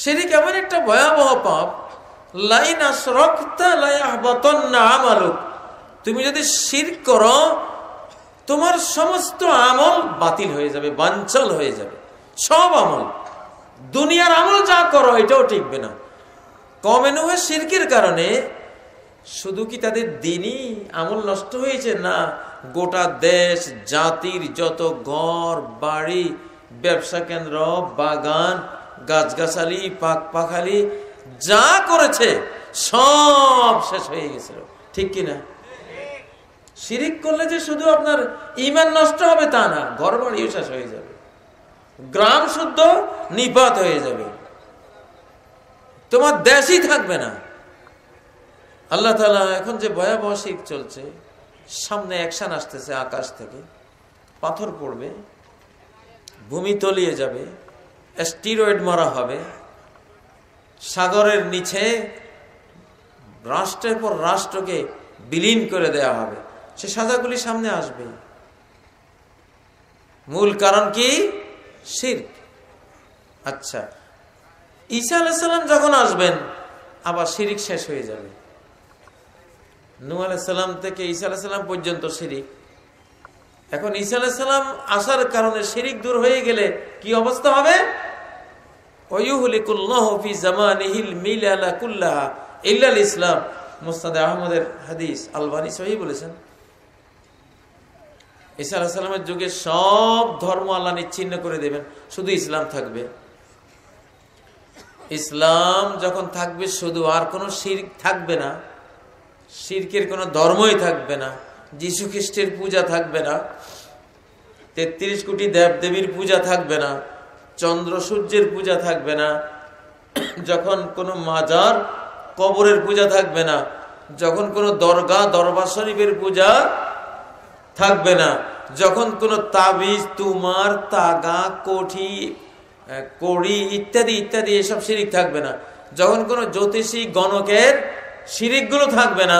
শিরিক এমন একটা ভয়াবহ পাপ? লাইন আশরাকতা লা ইয়াহবাতান্না আমালুক তুমি যদি শিরক করো, তোমার সমস্ত আমল বাতিল হয়ে যাবে বাঞ্চল হয়ে যাবে। সব আমল। দুনিয়ার আমল যা করো, এটাও টিকবে না। কমেনুহে শিরকের কারণে শুধু কি তাদের দিনই আমল নষ্ট হয়েছে না, গোটা দেশ, জাতির যত ঘর, বাড়ি, ব্যবসা কেন্দ্র, বাগান গাছগাছালি পাক পাখালি যা করেছে, সব শেষ হয়ে গেছিল। ঠিক কিনা শিরিক করলে যে শুধু আপনার ইমান নষ্ট হবে তা না ঘর বাড়িও শেষ হয়ে যাবে। গ্রাম শুদ্ধ, নিপাত হয়ে যাবে। তোমার দেশই থাকবে না। আল্লাহ তালা এখন যে ভয়াবহ শীত চলছে, সামনে অ্যাকশন আসতেছে আকাশ থেকে। পাথর পড়বে, ভূমি তলিয়ে যাবে। স্টিরয়েড মারা হবে, সাগরের নিচে রাষ্ট্রের পর রাষ্ট্রকে বিলীন করে দেয়া হবে। সে সাজাগুলি সামনে আসবে। মূল কারণ কি? শির্ক। আচ্ছা ঈসা আলাইসাল্লাম যখন আসবেন, আবার শিরিক শেষ হয়ে যাবে। নু আলাইসাল্লাম থেকে ঈসা আলাইসাল্লাম পর্যন্ত শিরিক। এখন ঈসা আলাইসাল্লাম আসার কারণে শিরিক দূর হয়ে গেলে কি অবস্থা হবে? ইসলাম। মুস্তাদ আহমদের হাদিস আলবানি সহি বলেছেন। ঈসা আলাহিসাল্লামের যুগে সব ধর্ম আল্লাহ নিচ্ছিন্ন করে দেবেন, শুধু ইসলাম থাকবে। ইসলাম যখন থাকবে, শুধু আর কোনো শির্ক থাকবে না, শির্কের কোনো ধর্মই থাকবে না, যীশু খ্রিস্টের পূজা থাকবে না, তেত্রিশ কোটি দেব দেবীর পূজা থাকবে না চন্দ্র সূর্যের পূজা থাকবে না। যখন কোনো মাজার কবরের পূজা থাকবে না। যখন কোনো দরগা, দরবার শরীফের পূজা থাকবে না। যখন কোনো তাবিজ, তুমার, তাগা, কঠি কড়ি ইত্যাদি ইত্যাদি এসব শিরিক থাকবে না। যখন কোনো জ্যোতিষী, গণকের শিরিকগুলো থাকবে না।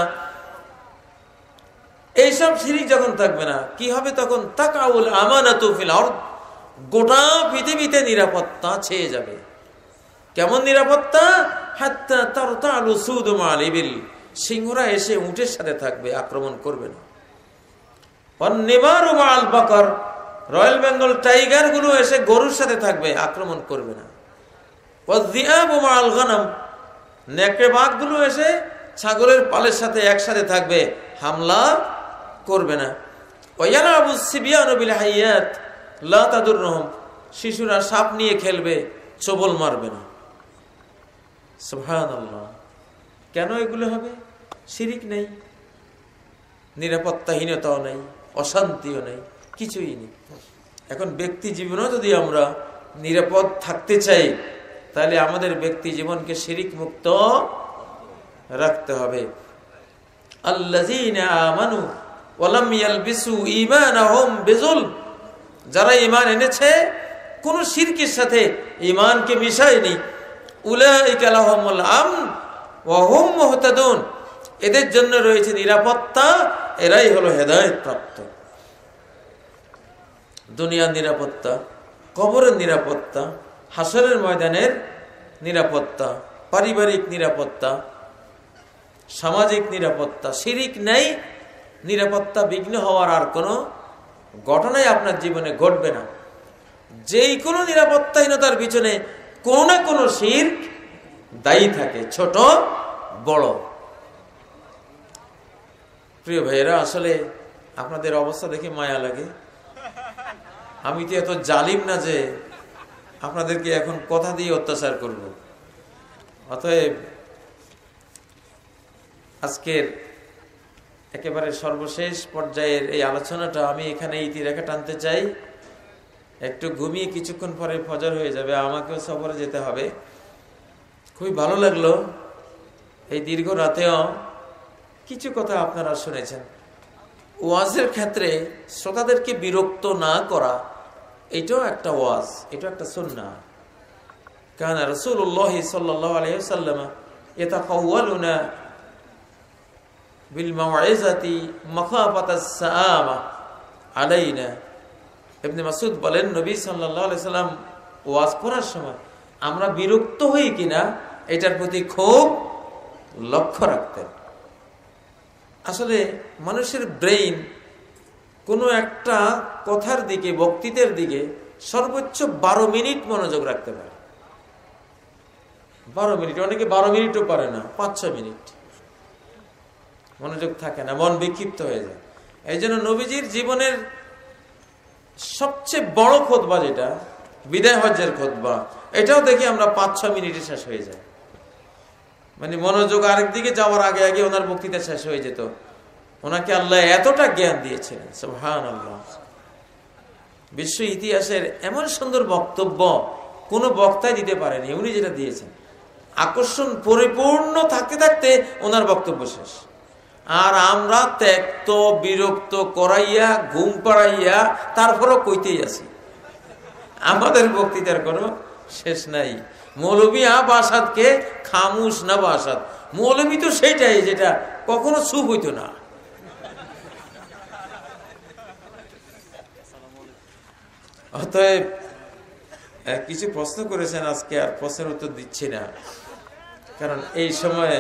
এইসব শিরিক যখন থাকবে না, কি হবে তখন? তাকাউল আমানাতুফিল গোটা পৃথিবীতে নিরাপত্তা ছেয়ে যাবে। কেমন নিরাপত্তা? হাত্তা তার তালু সুদমাল ইবিল সিংহরা এসে উঠের সাথে থাকবে, আক্রমণ করবে না। বাকর। রয়্যাল বেঙ্গল টাইগারগুলো এসে গরুর সাথে থাকবে, আক্রমণ করবে না। নেকড়ে বাঘগুলো এসে ছাগলের পালের সাথে একসাথে থাকবে, হামলা করবে না। আবু সিবিয়ান হাইয়াত। লাতাদুর রহম শিশুরা সাপ নিয়ে খেলবে, চবল মারবে না। কেন এগুলো হবে? শিরিক নেই, নিরাপত্তাহীনতাও নেই, অশান্তিও নেই, কিছুই নেই। এখন ব্যক্তি জীবনেও যদি আমরা নিরাপদ থাকতে চাই, তাহলে আমাদের ব্যক্তি জীবনকে শিরিক মুক্ত রাখতে হবে। যারা ইমান এনেছে, কোন শিরকের সাথে ইমানকে মিশায়নি। এদের জন্য রয়েছে নিরাপত্তা, এরাই হলো হেদায়ত প্রাপ্ত দুনিয়ার নিরাপত্তা, কবরের নিরাপত্তা, হাসরের ময়দানের নিরাপত্তা, পারিবারিক নিরাপত্তা, সামাজিক নিরাপত্তা, শিরিক নেই, নিরাপত্তা বিঘ্ন হওয়ার আর কোনো ঘটনাই আপনার জীবনে ঘটবে না। যেই কোনো নিরাপত্তাহীনতার পিছনে কোনো না কোনো শির দায়ী থাকে, ছোট, বড়। প্রিয় ভাইয়েরা, আসলে আপনাদের অবস্থা দেখে মায়া লাগে। আমি তো এত জালিম না যে আপনাদেরকে এখন কথা দিয়ে অত্যাচার করব। অতএব আজকের একেবারে সর্বশেষ পর্যায়ের এই আলোচনাটা আমি এখানে ইতিরেখা টানতে চাই। একটু ঘুমিয়ে কিছুক্ষণ পরে ফজর হয়ে যাবে, আমাকেও সফরে যেতে হবে। খুবই ভালো লাগল। এই দীর্ঘ রাতেও কিছু কথা আপনারা শুনেছেন। ওয়াজের ক্ষেত্রে শ্রোতাদেরকে বিরক্ত না করা, এটাও একটা ওয়াজ এটা একটা সুন্না কারণ রসুল্লাহ সাল্লাহ আলহাম এটা মাসুদ বলেন, নবী সাল্লাম ওয়াজ করার সময়, আমরা বিরক্ত হই কিনা এটার প্রতি খুব লক্ষ্য রাখতেন। আসলে মানুষের ব্রেইন কোনো একটা কথার দিকে, বক্তৃতার দিকে সর্বোচ্চ বারো মিনিট মনোযোগ রাখতে পারে। বারো মিনিট, অনেকে বারো মিনিটও পারে না পাঁচ ছ মিনিট। মনোযোগ থাকে না, মন বিক্ষিপ্ত হয়ে যায়। এই জন্য নবীজির জীবনের সবচেয়ে বড় খোদবা যেটা, বিদায় হজ্জের খোদবা এটাও দেখি আমরা পাঁচ ছ মিনিটে শেষ হয়ে যায়। মানে মনোযোগ আরেক দিকে যাওয়ার আগে আগে ওনার বক্তৃতা শেষ হয়ে যেত। ওনাকে আল্লাহ এতটা জ্ঞান দিয়েছিলেন সোহান আল্লাহ বিশ্ব ইতিহাসের এমন সুন্দর বক্তব্য কোনো বক্তায় দিতে পারেনি, উনি যেটা দিয়েছেন। আকর্ষণ পরিপূর্ণ থাকতে থাকতে ওনার বক্তব্য শেষ। আর আমরা ত্যাক্ত, বিরক্ত করাইয়া, ঘুম পাড়াইয়া তারপরও কইতেই আছি। আমাদের বক্তৃতার কোনো শেষ নাই। মৌলবী আ বাসাদকে খামুস না বাসাদ মৌলবী তো সেটাই যেটা কখনো সুপ হইতো না। অতএব কিছু প্রশ্ন করেছেন আজকে আর প্রশ্নের উত্তর দিচ্ছি না। কারণ এই সময়ে,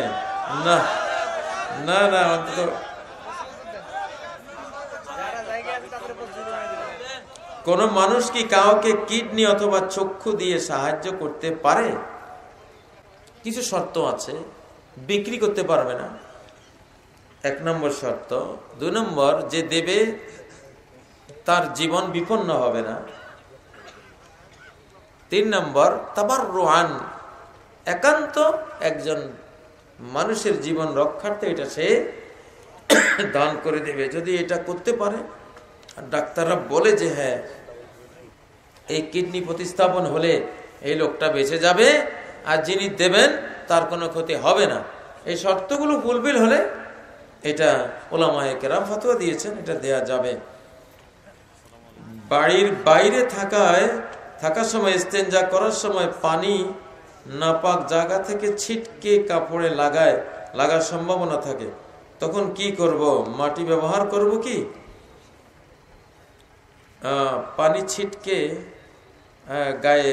না না না, অন্তত। কোন মানুষ কি কাউকে কিডনি অথবা চক্ষু দিয়ে সাহায্য করতে পারে? কিছু শর্ত আছে, বিক্রি করতে পারবে না। এক নম্বর শর্ত। দুই নম্বর, যে দেবে, তার জীবন বিপন্ন হবে না। তিন নম্বর তাবার রোহান একান্ত একজন মানুষের জীবন রক্ষার্থে এটা সে দান করে দেবে। যদি এটা করতে পারে ডাক্তাররা বলে যে হ্যাঁ এই কিডনি প্রতিস্থাপন হলে এই লোকটা বেঁচে যাবে, আর যিনি দেবেন তার কোনো ক্ষতি হবে না। এই শর্তগুলো ফুলফিল হলে এটা ওলামায় কেরাম ফতোয়া দিয়েছেন, এটা দেয়া যাবে। বাড়ির বাইরে থাকায়, থাকার সময় স্তেঞ্জা করার সময় পানি নাপাক জায়গা থেকে ছিটকে কাপড়ে লাগায়, লাগার সম্ভাবনা থাকে। তখন কি করব? মাটি ব্যবহার করব কি? পানি ছিটকে গায়ে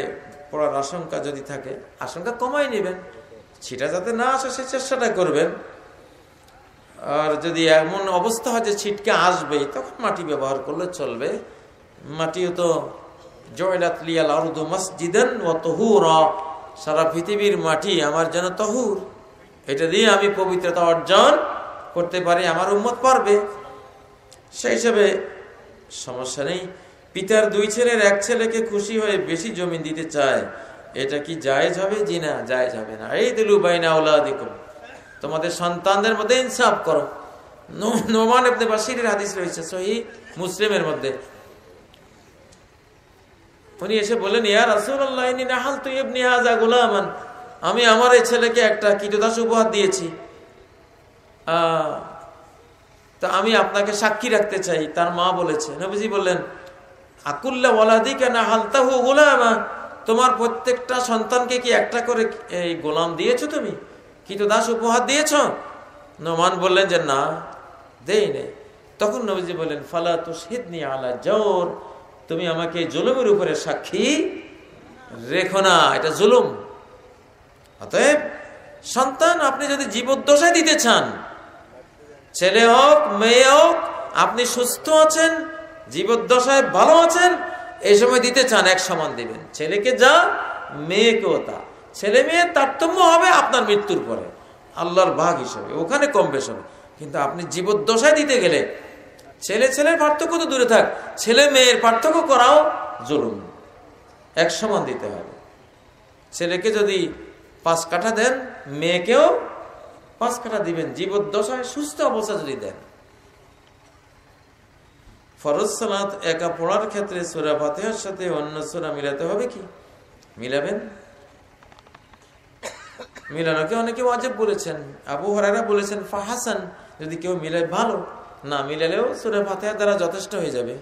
পড়ার আশঙ্কা যদি থাকে, আশঙ্কা কমাই নেবেন। ছিটা যাতে না আসে, সে চেষ্টাটা করবেন। আর যদি এমন অবস্থা হয় যে ছিটকে আসবেই, তখন মাটি ব্যবহার করলে চলবে। মাটিও তো জয়লাত লিয়াল আরুদু মসজিদেন ও তহুর। সারা পৃথিবীর মাটি আমার জন্য তহুর। এটা দিয়ে আমি পবিত্রতা অর্জন করতে পারি, আমার উম্মত পারবে। সেই হিসেবে সমস্যা নেই। পিতার দুই ছেলের এক ছেলেকে খুশি হয়ে বেশি জমি দিতে চায়, এটা কি জায়েজ হবে? জি না, জায়েজ হবে না। এই দিলু বাইনা দেখুন তোমাদের সন্তানদের মধ্যে ইনসাফ করো। নোমান এবনে বাসিরের হাদিস রয়েছে সহি মুসলিমের মধ্যে। উনি এসে বললেন, ইয়া রাসূলুল্লাহ ইনি নাহাল তুই ইবনি হাজা গোলামান। আমি আমার এই ছেলেকে একটা কীটদাস উপহার দিয়েছি। তা আমি আপনাকে সাক্ষী রাখতে চাই, তার মা বলেছে। নবীজি বললেন, আকুল্লা ওয়ালাদিকে না হালতাহু গোলামা? তোমার প্রত্যেকটা সন্তানকে কি একটা করে এই গোলাম দিয়েছ তুমি? কিন্তু উপহার দিয়েছ? নোমান বললেন যে, না, দেই নেই। তখন নবীজি বললেন, ফালা তো সিদনি আলা জোর। তুমি আমাকে জুলুমের উপরে সাক্ষী রেখো না, এটা জুলুম। অতএব, সন্তান, আপনি যদি জীবদ্দশায় দিতে চান, ছেলে হোক, মেয়ে হোক, আপনি সুস্থ আছেন, জীবদ্দশায় ভালো আছেন এই সময় দিতে চান, এক সমান দিবেন। ছেলেকে যা, মেয়েকেও তা। ছেলে মেয়ে তারতম্য হবে আপনার মৃত্যুর পরে। আল্লাহর ভাগ হিসেবে, ওখানে কম বেশ হবে। কিন্তু আপনি জীবদ্দশায় দিতে গেলে ছেলে ছেলের পার্থক্য তো দূরে থাক। ছেলে মেয়ের পার্থক্য করাও জরুন এক সমান দিতে হবে। ছেলেকে যদি পাঁচ কাঠা দেন, মেয়েকেও পাঁচ কাঠা দিবেন। জীবদ্দশায় সুস্থ অবস্থা যদি দেন। ফরজ সালাত একা পড়ার ক্ষেত্রে সোরা ফাতেহার সাথে অন্য সোরা মিলাতে হবে কি? মিলাবেন? মিলানোকে অনেকে ওয়াজেব বলেছেন। আবু হরারা বলেছেন, ফাহাসান, যদি কেউ মিলায় ভালো। না মিলালেও সুরে ফাতেহার দ্বারা যথেষ্ট হয়ে যাবে।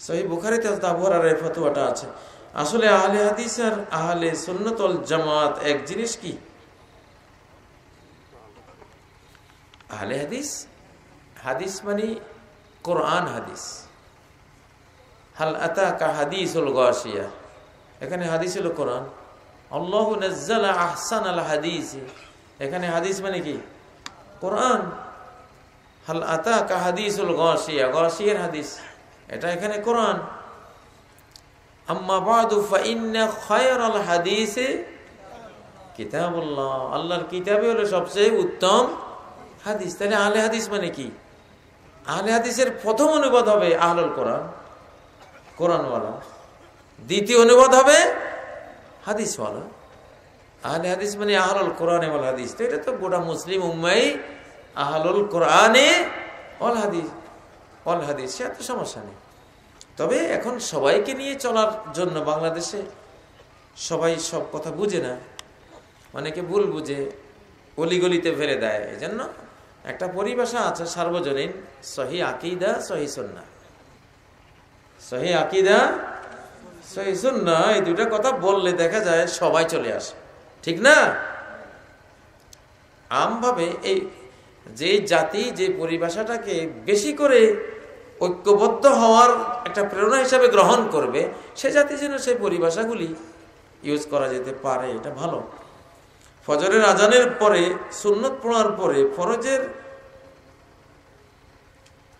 সহি বুখারিতে আবু হরারের ফতুয়াটা আছে। আসলে আহলে হাদিস আর আহলে সুন্নতল জামাত এক জিনিস কি? আহলে হাদিস হাদিস মানে কোরআন হাদিস। হাল আতা কা হাদিসুল গাশিয়া। এখানে হাদিস হলো কোরআন। আল্লাহ আহসান আল হাদিস। এখানে হাদিস মানে কি? কোরআন। হাল আতা কা হাদিসুল গসিয়া, গসিয়ার হাদিস। এটা এখানে কোরআন। আম্মা বাদু ফাইন্না খায়রাল হাদিসে কিতাবুল্লাহ। আল্লাহর কিতাবে হলো সবচেয়ে উত্তম হাদিস। তাহলে আহলে হাদিস মানে কি? আহলে হাদিসের প্রথম অনুবাদ হবে আহলুল কোরআন, কোরআনওয়ালা। দ্বিতীয় অনুবাদ হবে হাদিসওয়ালা। আহলে হাদিস মানে আহলুল কোরআনে ওয়াল হাদিস। তো এটা তো গোটা মুসলিম উম্মাই আহলুল কোরআনে অল হাদিস অল হাদিস, সে এত সমস্যা নেই। তবে এখন সবাইকে নিয়ে চলার জন্য বাংলাদেশে সবাই সব কথা বুঝে না। অনেকে ভুল বুঝে, অলিগলিতে ফেলে দেয়। এই জন্য একটা পরিভাষা আছে সার্বজনীন, সহি আকিদা, সহি সন্না সহি আকিদা, সহি সন্না এই দুটা কথা বললে দেখা যায় সবাই চলে আসে। ঠিক না? আমভাবে এই যে জাতি, যে পরিভাষাটাকে বেশি করে ঐক্যবদ্ধ হওয়ার একটা প্রেরণা হিসাবে গ্রহণ করবে, সে জাতি যেন সেই পরিভাষাগুলি ইউজ করা যেতে পারে, এটা ভালো। ফজরের আজানের পরে, সুন্নত পড়ার পরে, ফরজের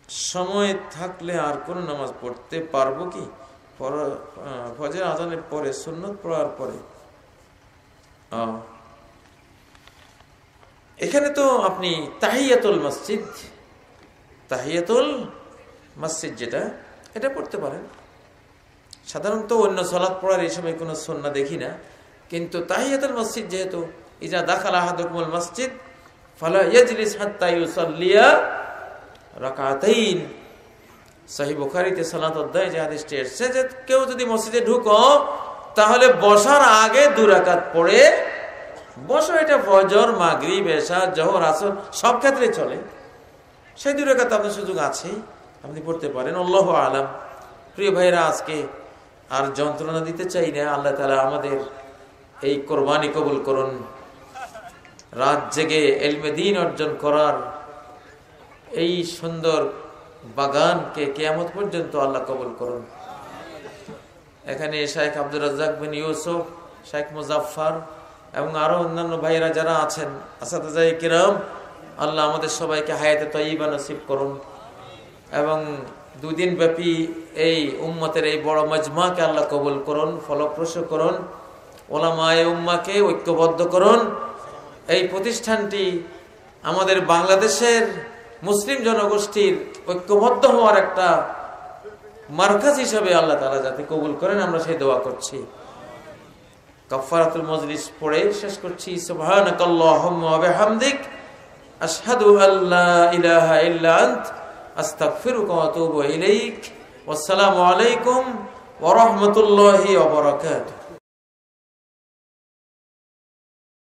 সময় থাকলে আর কোন নামাজ পড়তে পারব কি? ফজর আজানের পরে, সুন্নত পড়ার পরে। এখানে তো আপনি তাহিয়াতুল মসজিদ তাহিয়াতুল মসজিদ যেটা, এটা পড়তে পারেন। সাধারণত অন্য সলাদ পড়ার এই সময় কোনো সন্না দেখি না, কিন্তু তাহিয়াতুল মসজিদ যেহেতু, ইজা দাখাল আহাদুকুমুল মসজিদ, ফালা সহি বুখারীতে কেউ যদি মসজিদে ঢুকো, তাহলে বসার আগে দু রাকাত পড়ে বসো, এটা ফজর মাগরি এশা, জহর, আসর, সব ক্ষেত্রে চলে। সেই দু রাকাত আপনার সুযোগ আছে, আপনি পড়তে পারেন। আল্লাহ আলাম। প্রিয় ভাইরা আজকে আর যন্ত্রণা দিতে চাই না। আল্লাহ তালা আমাদের এই কোরবানি কবুল করুন। রাত জেগে এলমে দিন অর্জন করার এই সুন্দর বাগানকে কেয়ামত পর্যন্ত আল্লাহ কবুল করুন। এখানে শেখ আব্দুর রাজাক বিন ইউসুফ শেখ মুজাফার এবং আরও অন্যান্য ভাইয়েরা যারা আছেন আসাদাই কিরাম, আল্লাহ আমাদের সবাইকে হায়াতে তৈবা নসিব করুন। এবং দুদিন ব্যাপী এই উম্মতের এই বড় মজমাকে আল্লাহ কবুল করুন, ফলপ্রসূ করুন, ওলামায় উম্মাকে ঐক্যবদ্ধ করুন। এই প্রতিষ্ঠানটি আমাদের বাংলাদেশের মুসলিম জনগোষ্ঠীর ঐক্যবদ্ধ হওয়ার একটা মার্কাজ হিসাবে আল্লাহ তালা যাতে কবুল করেন, আমরা সেই দোয়া করছি। কফারাতুল মজলিস পড়ে শেষ করছি। সুবহানাকাল্লাহুম্মাদিক আশহাদু আল্লা ইলাহা ইল্লা আনত। আস্তাগফিরুকা ওয়া আতুবু ইলাইক। ওয়াসসালামু আলাইকুম ওয়া রাহমাতুল্লাহি ওয়া বারাকাতুহু।